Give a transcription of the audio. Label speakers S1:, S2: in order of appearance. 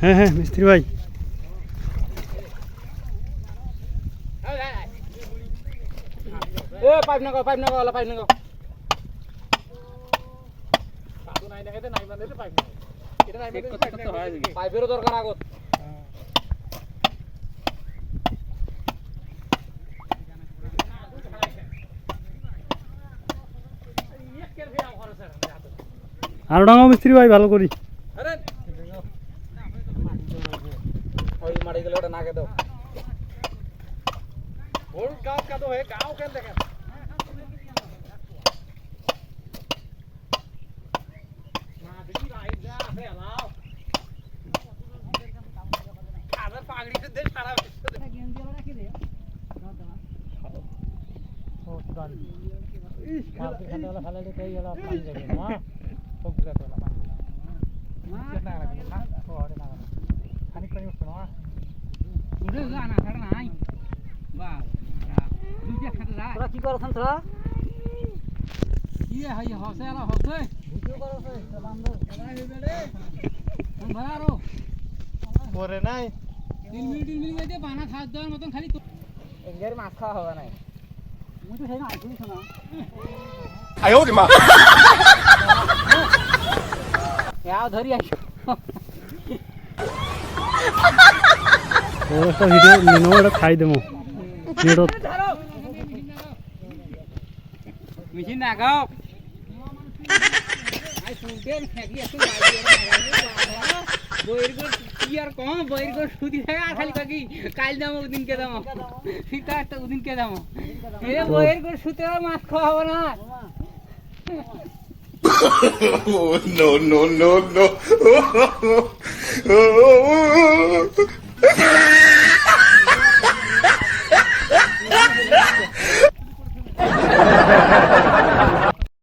S1: হ্যাঁ হ্যাঁ মিস্ত্রি ভাই।
S2: এ পাইপ নাগাও পাইপ নাগাও ওলা পাইপ নাগাও। পাইপেরও দরকার আগত।
S1: আরও ডাঙাও মিস্ত্রি ভাই ভালো করি।
S2: ওই মাটি গেলে ওটা নাকে ತೊಗ್ಲ কি করছেন তোরা ইয়ে হাই হসে আর হসে ভিডিও করছে ভাড়া
S1: আরও নাই
S2: তিন মিনিট তিন মিনিট বানা খাস দেওয়ার মতন খালি এঙ্গের মাছ খাওয়া হবে না মুই সেই না
S3: 的妈
S2: ！ইয়াও ধরি আইছো
S1: ও একটা ভিডিও নিনো ওটা খাই দেবো। নেটত
S2: মেশিন নাগাও আই শুনতে ফেকি এত বইর গো কি আর কম বইর গো সুদি থাকে আর খালি কাকি কাল দাম ওদিন কে দাম সীতা একটা ওদিন কে দাম এ বইর গো সুতে মাছ খাওয়া হবে না।
S3: oh, no, no, no, no.